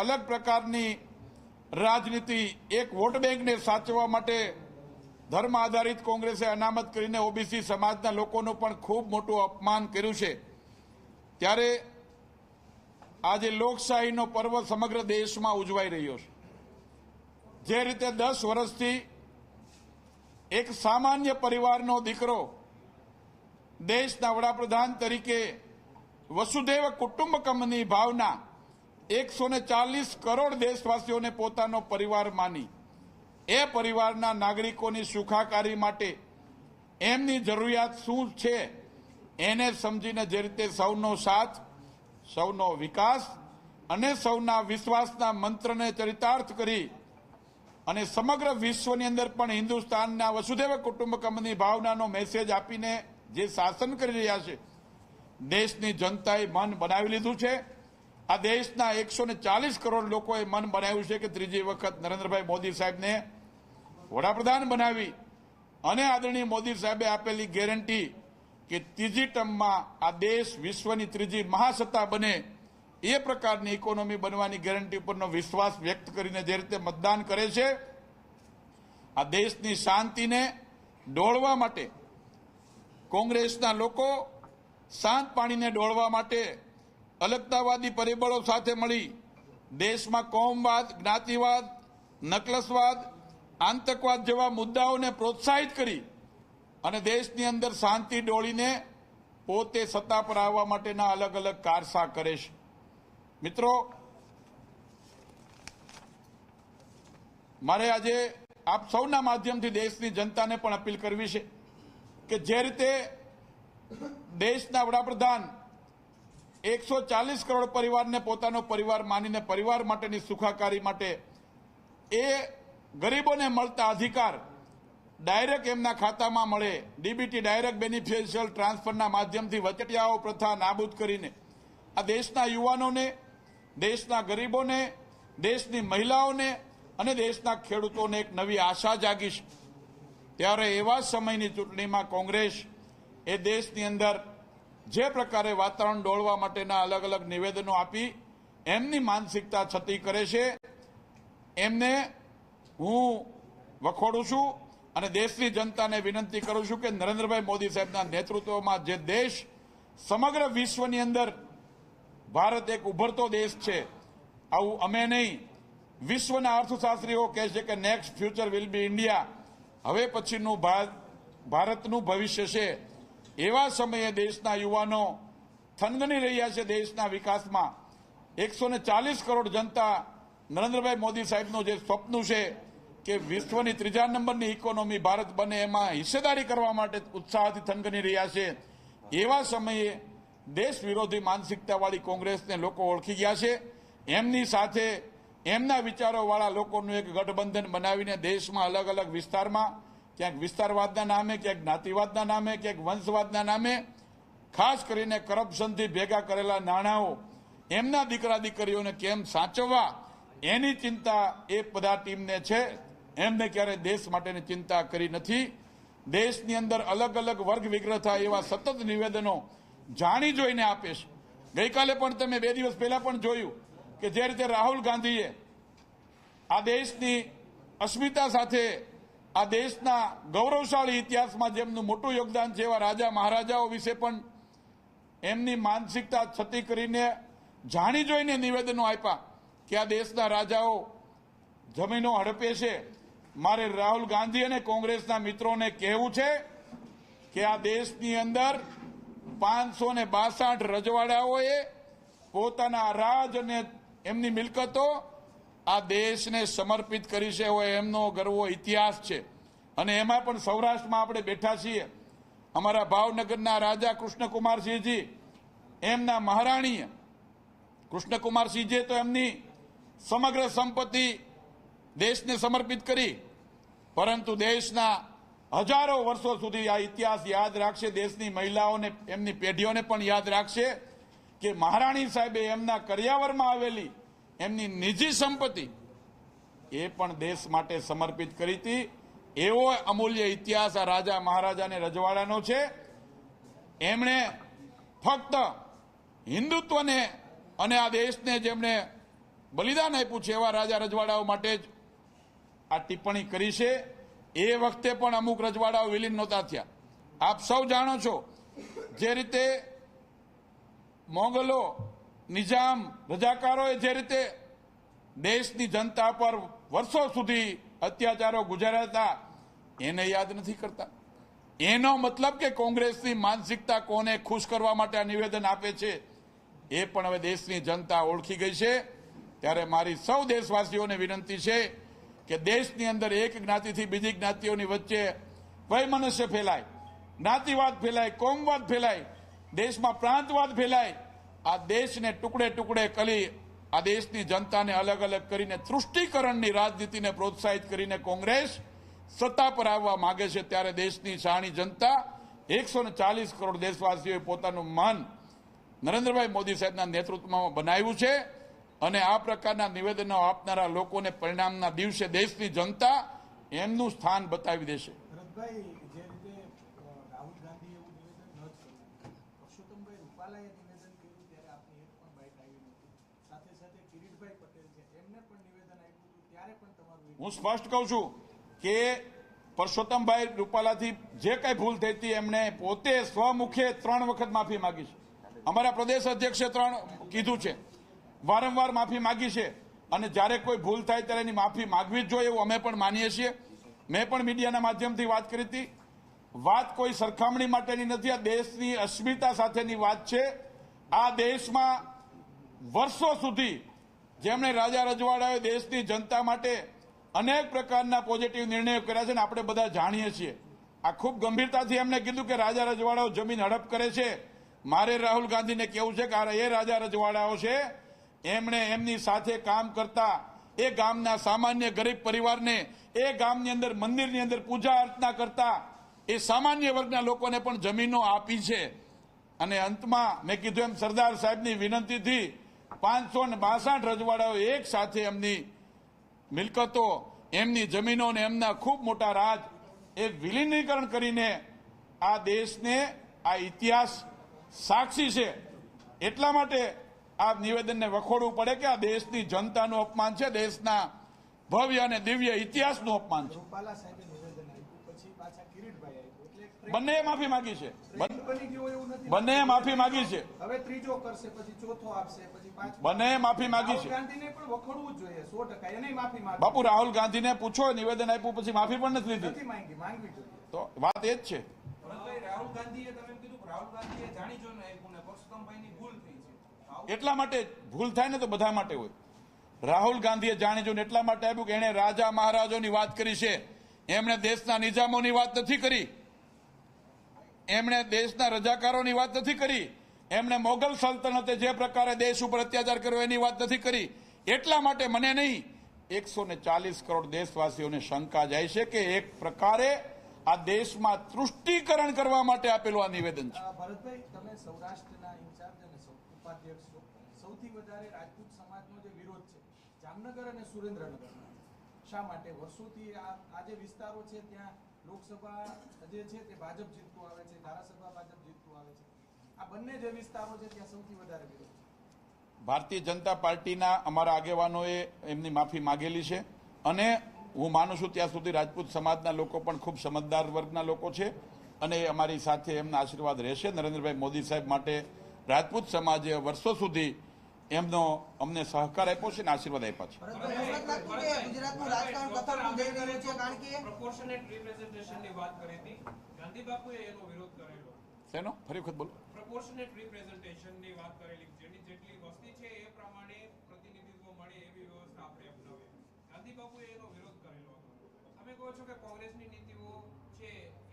અલગ પ્રકારની રાજનીતિ એક વોટ બેંકને સાચવવા માટે ધર્મ આધારિત કોંગ્રેસે અનામત કરીને ઓબીસી સમાજના લોકોનું પણ ખૂબ મોટું અપમાન કર્યું છે. ત્યારે આજે લોકશાહીનો પર્વ સમગ્ર દેશમાં ઉજવાઈ રહ્યો છે. જે રીતે દસ વર્ષથી એક સામાન્ય પરિવારનો દીકરો દેશના વડાપ્રધાન તરીકે વસુદેવ કુટુંબકમની ભાવના એકસો ચાલીસ કરોડ દેશવાસીઓને પોતાનો પરિવાર માની. એ પરિવારના નાગરિકોની સુખાકારી માટે એમની જરૂરિયાત શું છે એને સમજીને જે રીતે સૌનો સાથ, સૌનો વિકાસ અને સૌના વિશ્વાસના મંત્રને ચરિતાર્થ કરી અને સમગ્ર વિશ્વની અંદર પણ હિન્દુસ્તાનના વસુધૈવ કુટુંબકમની ભાવનાનો મેસેજ આપીને જે શાસન કરી રહ્યા છે, દેશની જનતાએ મન બનાવી લીધું છે. આ દેશના એકસો ચાલીસ કરોડ લોકોએ મન બનાવ્યું છે કે ત્રીજી વખત નરેન્દ્રભાઈ મોદી સાહેબને વડાપ્રધાન બનાવી અને આદરણીય મોદી સાહેબે આપેલી ગેરંટી કે ત્રીજી ટર્મમાં આ દેશ વિશ્વની ત્રીજી મહાસત્તા બને એ પ્રકારની ઇકોનોમી બનવાની ગેરંટી ઉપરનો વિશ્વાસ વ્યક્ત કરીને જે રીતે મતદાન કરે છે, આ દેશની શાંતિને ડોળવા માટે કોંગ્રેસના લોકો શાંત પાણીને ડોળવા માટે અલગતાવાદી પરિબળો સાથે મળી દેશમાં કોમવાદ, જ્ઞાતિવાદ, નકલસવાદ, આતંકવાદ જેવા મુદ્દાઓને પ્રોત્સાહિત કરી અને દેશની અંદર શાંતિ ડોળીને પોતે સત્તા પર આવવા માટેના અલગ અલગ કારસા કરે છે. મિત્રો, મારે આજે આપ સૌના માધ્યમથી દેશની જનતાને પણ અપીલ કરવી છે કે જે રીતે દેશના વડાપ્રધાન એકસો ચાલીસ કરોડ પરિવારને પોતાનો પરિવાર માનીને પરિવાર માટેની સુખાકારી માટે એ ગરીબોને મળતા અધિકાર ડાયરેક્ટ એમના ખાતામાં મળે. ડીબીટી ડાયરેક્ટ બેનિફિશિયલ ટ્રાન્સફરના માધ્યમથી વચટિયાઓ પ્રથા નાબૂદ કરીને આ દેશના યુવાનોને, દેશના ગરીબોને, દેશની મહિલાઓને અને દેશના ખેડૂતોને એક નવી આશા જાગીશ. ત્યારે એવા સમયની ચૂંટણીમાં કોંગ્રેસ એ દેશની અંદર જે પ્રકારે વાતાવરણ ડોળવા માટેના અલગ અલગ નિવેદનો આપી એમની માનસિકતા છતી કરે છે, એમને હું વખોડું છું અને દેશની જનતાને વિનંતી કરું છું કે નરેન્દ્રભાઈ મોદી સાહેબના નેતૃત્વમાં જે દેશ સમગ્ર વિશ્વની અંદર ભારત એક ઉભરતો દેશ છે, આવું અમે નહીં. વિશ્વના અર્થશાસ્ત્રીઓ કહે છે કે next future will be India હવે પછીનું ભાર- ભારતનું ભવિષ્ય છે. એવા સમયે દેશના યુવાનો થનગની રહ્યા છે દેશના વિકાસમાં. એકસો ચાલીસ કરોડ જનતા નરેન્દ્રભાઈ મોદી સાહેબનું જે સ્વપ્ન છે કે વિશ્વની ત્રીજા નંબરની ઇકોનોમી ભારત બને એમાં હિસ્સેદારી કરવા માટે ઉત્સાહથી થનગની રહ્યા છે. એવા સમયે દેશ વિરોધી માનસિકતાવાળી કોંગ્રેસને લોકો ઓળખી ગયા છે. એમની સાથે એમના વિચારોવાળા લોકોનું એક ગઠબંધન બનાવીને દેશમાં અલગ અલગ વિસ્તારમાં ક્યાંક વિસ્તારવાદના નામે, ક્યાંક જ્ઞાતિવાદના નામે, ક્યાંક વંશવાદના નામે, ખાસ કરીને કરપ્શનથી ભેગા કરેલા નાણાંઓ, એમના દીકરા દીકરીઓને કેમ સાચવવા, એની ચિંતા એ બધા ટીમને છે. એમને ક્યારે દેશ માટેની ચિંતા કરી નથી. દેશની અંદર અલગ અલગ વર્ગ વિગ્રહ થાય એવા સતત નિવેદનો જાણી જોઈને આપે છે. ગઈકાલે પણ તમે બે દિવસ પહેલા પણ જોયું કે જે રીતે રાહુલ ગાંધીએ આ દેશની અસ્મિતા સાથે આ દેશના ગૌરવશાળી ઇતિહાસમાં જેમનું મોટું યોગદાન છે એવા રાજા મહારાજાઓ વિશે પણ એમની માનસિકતા છતી કરીને જાણી જોઈને નિવેદનો આપ્યા કે આ દેશના રાજાઓ જમીનો હડપે છે. મારે રાહુલ ગાંધી અને કોંગ્રેસના મિત્રોને કહેવું છે કે આ દેશની અંદર પાંચસો ને બાસઠ રજવાડાઓએ પોતાના રાજ અને એમની મિલકતો આ દેશને સમર્પિત કરી છે એવો એમનો ગર્વો ઇતિહાસ છે. અને એમાં પણ સૌરાષ્ટ્રમાં આપણે બેઠા છીએ. અમારા ભાવનગરના રાજા કૃષ્ણકુમારસિંહજી, એમના મહારાણીએ. કૃષ્ણકુમારસિંહજીએ તો એમની સમગ્ર સંપત્તિ દેશને સમર્પિત કરી. પરંતુ દેશના હજારો વર્ષો સુધી આ ઇતિહાસ યાદ રાખશે, દેશની મહિલાઓને, એમની પેઢીઓને પણ યાદ રાખશે કે મહારાણી સાહેબે એમના કરિયાવરમાં આવેલી એમની નિજી સંપત્તિ એ પણ દેશ માટે સમર્પિત કરી હતી. એવો અમૂલ્ય ઇતિહાસ આ રાજા મહારાજાને રજવાડાનો છે. એમણે ફક્ત હિન્દુત્વને અને આ દેશને જેમણે બલિદાન આપ્યું છે એવા રાજા રજવાડાઓ માટે જ આ ટિપ્પણી કરી છે. એ વખતે પણ અમુક રજવાડાઓ વિલીન નહોતા થયા. આપ સૌ જાણો છો જે રીતે મોગલો નિજામ રજાકારોએ જે રીતે દેશની જનતા પર વર્ષો સુધી અત્યાચારો ગુજાર્યા હતા, એને યાદ નથી કરતા. એનો મતલબ કે કોંગ્રેસની માનસિકતા કોને ખુશ કરવા માટે આ નિવેદન આપે છે, એ પણ હવે દેશની જનતા ઓળખી ગઈ છે. ત્યારે મારી સૌ દેશવાસીઓને વિનંતી છે કે દેશની અંદર એક જ્ઞાતિથી બીજી જ્ઞાતિઓની વચ્ચે વૈમનસ્ય ફેલાય, જ્ઞાતિવાદ ફેલાય, કોમવાદ ફેલાય, દેશમાં પ્રાંતવાદ ફેલાય આ દેશને ટુકડે ટુકડે કરી, આ દેશની જનતાને અલગ અલગ કરીને તૃષ્ટિકરણની રાજનીતિને પ્રોત્સાહિત કરીને કોંગ્રેસ સત્તા પર આવવા માંગે છે ત્યારે દેશની શાણી જનતા એકસો ચાલીસ કરોડ દેશવાસીઓએ પોતાનું મન નરેન્દ્રભાઈ મોદી સાહેબના નેતૃત્વમાં બનાવ્યું છે અને આ પ્રકારના નિવેદનો આપનારા લોકોને પરિણામના દિવસે દેશની જનતા એમનું સ્થાન બતાવી દેશે ભરતભાઈ જે રીતે અ, રાહુલ ગાંધી એવું નિવેદન ન જ કર્યું પરસોત્તમભાઈ રૂપાલાએ નિવેદન કર્યું ત્યારે આપની એક પણ બાઇટ આવી નહોતી સાથે સાથે કિરીટભાઈ પટેલ છે એમને પણ નિવેદન આપ્યું હતું ત્યારે પણ તમારું એક હું સ્પષ્ટ કહું છું કે પરસોત્તમભાઈ રૂપાલાથી જે કઈ ભૂલ થઈ હતી, એમણે પોતે સ્વમુખે ત્રણ વખત માફી માગી છે. અમારા પ્રદેશ અધ્યક્ષે ત્રણ કીધું છે. વારંવાર માફી માગી છે. અને જ્યારે કોઈ ભૂલ થાય ત્યારે એની માફી માંગવી જ જોઈએ એવું અમે પણ માનીએ છીએ. મેં પણ મીડિયાના માધ્યમથી વાત કરી હતી. વાત કોઈ સરખામણી માટેની નથી. આ દેશની અસ્મિતા સાથેની વાત છે. આ દેશમાં વર્ષો સુધી જેમણે રાજા રજવાડાએ દેશની જનતા માટે અનેક પ્રકારના પોઝિટિવ નિર્ણયો કર્યા છે અને આપણે બધા જાણીએ છીએ. આ ખૂબ ગંભીરતાથી એમને કીધું કે રાજા રજવાડાઓ જમીન હડપ કરે છે. મારે રાહુલ ગાંધીને કેવું છે કે આ એ રાજા રજવાડાઓ છે, એમણે એમની સાથે કામ કરતા એ ગામના સામાન્ય ગરીબ પરિવારને એ ગામની અંદર મંદિરની અંદર પૂજા અર્ચના કરતા એ સામાન્ય વર્ગના લોકોને પણ જમીનો આપી છે. અને અંતમાં મેં કીધું એમ સરદાર સાહેબની વિનંતીથી પાંચસો ને બાસઠ રજવાડાઓ એક સાથે એમની મિલકતો, એમની જમીનો અને એમના ખૂબ મોટા રાજ એ વિલીનીકરણ કરીને આ દેશને આ ઇતિહાસ સાક્ષી છે. એટલા માટે આ નિવેદનને વખોડવું પડે કે આ દેશની જનતાનું અપમાન છે, દેશના ભવ્ય અને દિવ્ય ઇતિહાસનું અપમાન છે રૂપાલા સાહેબે નિવેદન આપ્યું પછી પાછા કિરીટભાઈ બંનેએ માફી માંગી છે. બની ગયો એવું નથી બંનેએ માફી માંગી છે. હવે ત્રીજો કરશે પછી ચોથો આપશે પછી બંને બંનેએ માફી માંગી છે. ગાંધીને પણ વખોડવું જોઈએ સો ટકા. એને માફી માંગવી બાપુ રાહુલ ગાંધીને પૂછો નિવેદન આપ્યું પછી માફી પણ નથી લીધી. નથી માંગી માંગવી જોઈએ. તો વાત એ જ છે. રાહુલ ગાંધીએ તમે કીધું રાહુલ ગાંધીએ જાણી જોઈને આપ્યું ને પરસોત્તમભાઈની ભૂલ થઈ છે. એટલા માટે ભૂલ થાય ને તો બધા માટે હોય. રાહુલ ગાંધીએ જાણી જોઈને એટલા માટે આપ્યું કે એણે રાજા મહારાજોની વાત કરી છે. એમણે દેશના નિજામોની વાત નથી કરી. એમણે દેશના રજાકારોની વાત નથી કરી. એમણે મોગલ સલ્તનતે જે પ્રકારે દેશ ઉપર અત્યાચાર કર્યો એની વાત નથી કરી. એટલા માટે મને નહીં, એકસો ચાલીસ કરોડ દેશવાસીઓને શંકા જાય છે કે એક પ્રકારે આ દેશમાં તૃષ્ટિકરણ કરવા માટે આપેલું આ નિવેદન છે. જામનગર અને સુરેન્દ્રનગરમાં. શા માટે? વર્ષોથી આ જે વિસ્તારો છે, ત્યાં લોકસભા જે છે તે ભાજપ જીતતું આવે છે, ધારાસભા ભાજપ જીતતું આવે છે. આ બંને જે વિસ્તારો છે ત્યાં સૌથી વધારે વિરોધ છે. ભારતીય જનતા પાર્ટીના અમારા આગેવાનોએ એમની માફી માગેલી છે અને હું માનું છું ત્યાં સુધી રાજપૂત સમાજના લોકો પણ ખૂબ સમજદાર વર્ગના લોકો છે અને અમારી સાથે એમના આશીર્વાદ રહેશે. નરેન્દ્રભાઈ મોદી સાહેબ માટે રાજપૂત સમાજે વર્ષો સુધી એમનો અમને સહકાર આપ્યો છે અને આશીર્વાદ આપ્યા છે. પરંતુ એવું નથી લાગતું કે ગુજરાતનું રાજકારણ કથળતું જઈ રહ્યું છે કારણ કે proportionate representationની વાત કરી હતી. ગાંધી બાપુએ એનો વિરોધ કરેલો. શેનો? ફરી વખત બોલો. Proportionate representationની વાત કરેલી જેની જેટલી વસ્તી છે એ પ્રમાણે પ્રતિનિધિત્વ મળે એવી વ્યવસ્થા આપણે અપનાવીએ ગાંધી બાપુએ એનો વિરોધ કરેલો હતો. તમે કહો છો કે કોંગ્રેસની નીતિઓ છે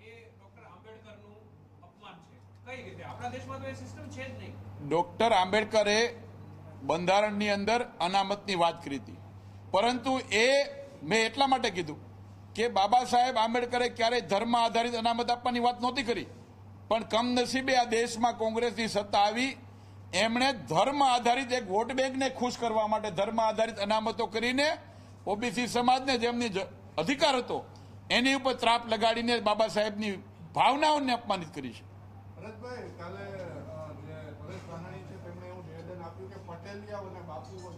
એ ડોક્ટર આંબેડકરનું અપમાન છે. કઈ રીતે? આપણા દેશમાં તો એ સિસ્ટમ છે જ નહીં. ડોક્ટર આંબેડકરે બંધારણની અંદર અનામતની વાત કરી હતી. પરંતુ એ મેં એટલા માટે કીધું કે બાબા સાહેબ આંબેડકરે ક્યારેય ધર્મ આધારિત અનામત આપવાની વાત નહોતી કરી. પણ કમનસીબે આ દેશમાં કોંગ્રેસની સત્તા આવી. એમણે ધર્મ આધારિત એક વોટ બેંકને ખુશ કરવા માટે ધર્મ આધારિત અનામતો કરીને ઓબીસી સમાજને જેમની અધિકાર હતો, એની ઉપર ત્રાપ લગાડીને બાબા સાહેબની ભાવનાઓને અપમાનિત કરી છે. ભરતભાઈ, કાલે અ, જે પરેશ ધાનાણી છે તેમણે એવું નિવેદન આપ્યું કે પટેલિયા અને બાપુઓ